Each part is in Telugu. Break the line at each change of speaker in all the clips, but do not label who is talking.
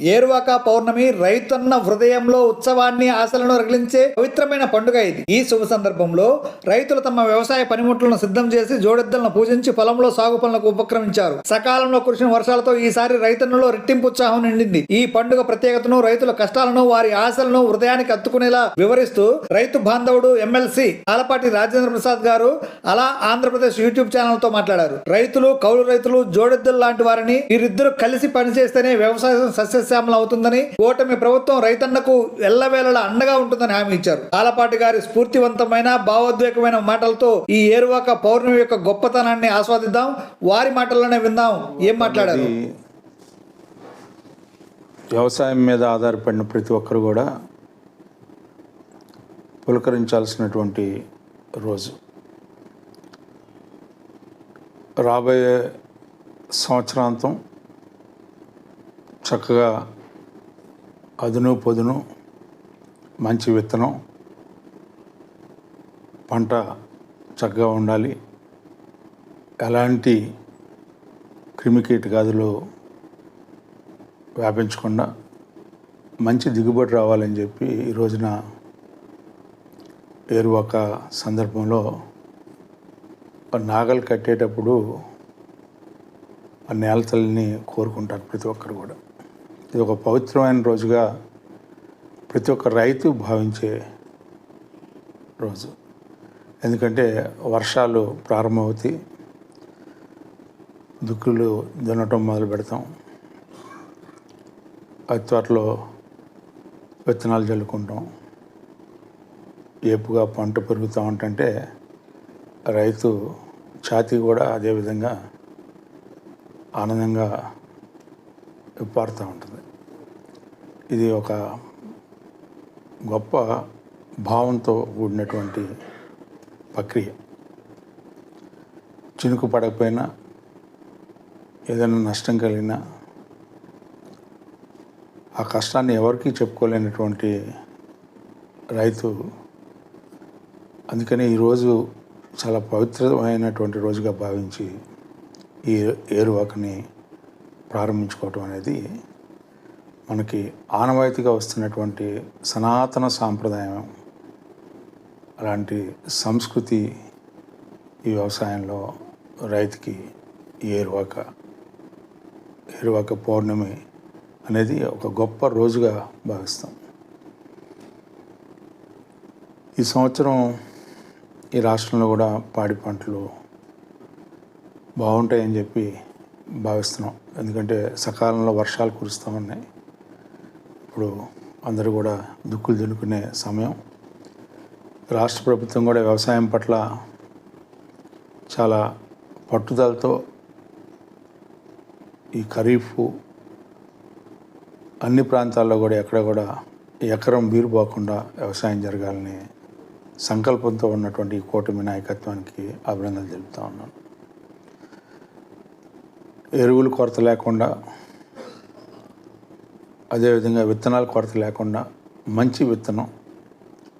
ఏరువాక పౌర్ణమి రైతన్న హృదయంలో ఉత్సవాన్ని ఆశలను రగిలించే పవిత్రమైన పండుగ ఇది. ఈ శుభ సందర్భంలో రైతులు తమ వ్యవసాయ పనిముట్లను సిద్ధం చేసి జోడెద్దలను పూజించి పొలంలో సాగు పనులకు ఉపక్రమించారు. సకాలంలో కురిసిన వర్షాలతో ఈసారి రైతన్నులో రెట్టింపు ఉత్సాహం నిండింది. ఈ పండుగ ప్రత్యేకతను రైతుల కష్టాలను వారి ఆశలను హృదయానికి అత్తుకునేలా వివరిస్తూ రైతు బాంధవుడు ఎమ్మెల్సీ ఆలపాటి రాజేంద్ర ప్రసాద్ గారు అలా ఆంధ్రప్రదేశ్ యూట్యూబ్ ఛానల్తో మాట్లాడారు. రైతులు కౌలు రైతులు జోడెద్దలు లాంటి వారిని వీరిద్దరూ కలిసి పనిచేస్తేనే వ్యవసాయం సస్య సస్యశ్యామలం అవుతుందని కూటమి ప్రభుత్వం రైతన్నకు ఎల్లవేళలా అండగా ఉంటుందని హామీ ఇచ్చారు. ఆలపాటి గారి స్ఫూర్తివంతమైన భావోద్వేగమైన మాటలతో ఈ ఏరువాక పౌర్ణమి యొక్క గొప్పతనాన్ని ఆస్వాదిద్దాం. వారి మాటల్లోనే విందాం. ఏం మాట్లాడారు?
వ్యవసాయం మీద ఆధారపడిన ప్రతి ఒక్కరు కూడా పులకరించాల్సినటువంటి రోజు. రాబోయే సంవత్సరాంతం చక్కగా అదును పొదును మంచి విత్తనం పంట చక్కగా ఉండాలి. ఎలాంటి క్రిమికీటకాదులు వ్యాపించకుండా మంచి దిగుబడి రావాలని చెప్పి ఈ రోజున ఏరువాక సందర్భంలో నాగలు కట్టేటప్పుడు ఆ నేల తల్లిని కోరుకుంటారు ప్రతి ఒక్కరు కూడా. ఇది ఒక పవిత్రమైన రోజుగా ప్రతి ఒక్క రైతు భావించే రోజు. ఎందుకంటే వర్షాలు ప్రారంభమవుతాయి దుక్కులు దున్నటం మొదలు పెడతాం. అతి త్వరలో విత్తనాలు చల్లుకుంటాం ఏపుగా పంట పెరుగుతూ ఉంటుంటే రైతు ఛాతీ కూడా అదేవిధంగా ఆనందంగా విప్పారుతూ ఉంటుంది. ఇది ఒక గొప్ప భావంతో కూడినటువంటి ప్రక్రియ. చినుకు పడకపోయినా ఏదైనా నష్టం కలిగినా ఆ కష్టాన్ని ఎవరికీ చెప్పుకోలేనటువంటి రైతు అందుకని ఈరోజు చాలా పవిత్రమైనటువంటి రోజుగా భావించి ఈ ఏరువాకని ప్రారంభించుకోవటం అనేది మనకి ఆనవాయితీగా వస్తున్నటువంటి సనాతన సాంప్రదాయం అలాంటి సంస్కృతి ఈ వ్యవసాయంలో రైతుకి ఏరువాక ఏరువాక పౌర్ణమి అనేది ఒక గొప్ప రోజుగా భావిస్తాం. ఈ సంవత్సరం ఈ రాష్ట్రంలో కూడా పాడి పంటలు బాగుంటాయని చెప్పి భావిస్తున్నాం. ఎందుకంటే సకాలంలో వర్షాలు కురుస్తూ ఉన్నాయి. ఇప్పుడు అందరూ కూడా దుక్కులు దున్నుకునే సమయం. రాష్ట్ర ప్రభుత్వం కూడా వ్యవసాయం పట్ల చాలా పట్టుదలతో ఈ ఖరీఫ్ అన్ని ప్రాంతాల్లో కూడా ఎక్కడ కూడా ఎకరం బీరు పోకుండా వ్యవసాయం జరగాలని సంకల్పంతో ఉన్నటువంటి ఈ కూటమి నాయకత్వానికి అభినందనలు తెలుపుతా ఉన్నాను. ఎరువులు కొరత లేకుండా అదేవిధంగా విత్తనాల కొరత లేకుండా మంచి విత్తనం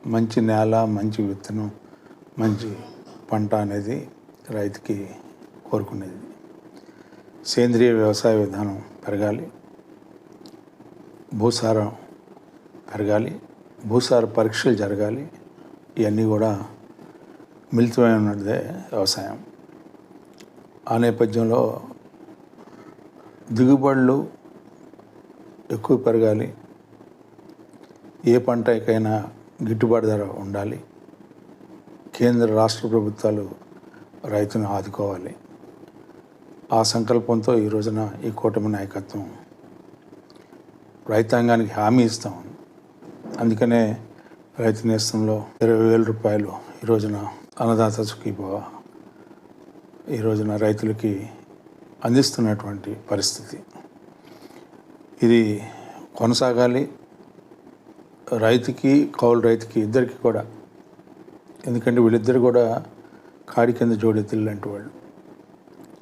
మంచి నేల మంచి విత్తనం మంచి పంట అనేది రైతుకి కోరుకునేది. సేంద్రియ వ్యవసాయ విధానం పెరగాలి. భూసారం పెరగాలి. భూసార పరీక్షలు జరగాలి. ఇవన్నీ కూడా మిళితమై ఉన్నదే వ్యవసాయం. ఆ నేపథ్యంలో దిగుబడులు ఎక్కువ పెరగాలి. ఏ పంటకైనా గిట్టుబాటు ధర ఉండాలి. కేంద్ర రాష్ట్ర ప్రభుత్వాలు రైతును ఆదుకోవాలి. ఆ సంకల్పంతో ఈ రోజున ఈ కూటమి నాయకత్వం రైతాంగానికి హామీ ఇస్తాం. అందుకనే రైతు నేస్తంలో ఇరవై వేల రూపాయలు ఈ రోజున అన్నదాత సుఖీభవ ఈ రోజున రైతులకి అందిస్తున్నటువంటి పరిస్థితి. ఇది కొనసాగాలి. రైతుకి కౌలు రైతుకి ఇద్దరికి కూడా. ఎందుకంటే వీళ్ళిద్దరు కూడా కాడి కింద జోడెత్తులు లాంటి వాళ్ళు.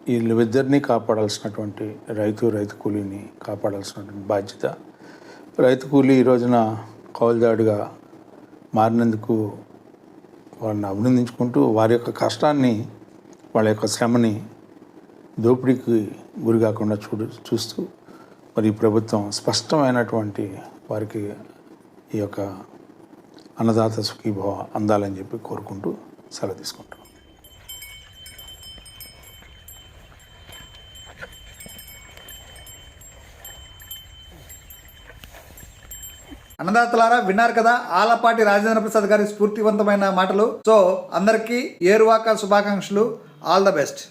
వీళ్ళిద్దరినీ కాపాడాల్సినటువంటి రైతు రైతు కూలీని కాపాడాల్సినటువంటి బాధ్యత. రైతు కూలీ ఈ రోజున కౌలుదాడుగా మారినందుకు వాళ్ళని అభినందించుకుంటూ వారి యొక్క కష్టాన్ని వాళ్ళ యొక్క శ్రమని దోపిడీకి గురి కాకుండా చూడు చూస్తూ మరి ప్రభుత్వం స్పష్టమైనటువంటి వారికి ఈ యొక్క అన్నదాత సుఖీభవ అందాలని చెప్పి కోరుకుంటూ సెలవు తీసుకుంటాం
అన్నదాతలారా విన్నారు కదా ఆలపాటి రాజేంద్ర ప్రసాద్ గారి స్ఫూర్తివంతమైన మాటలు. సో అందరికీ ఏరువాక శుభాకాంక్షలు. All the best.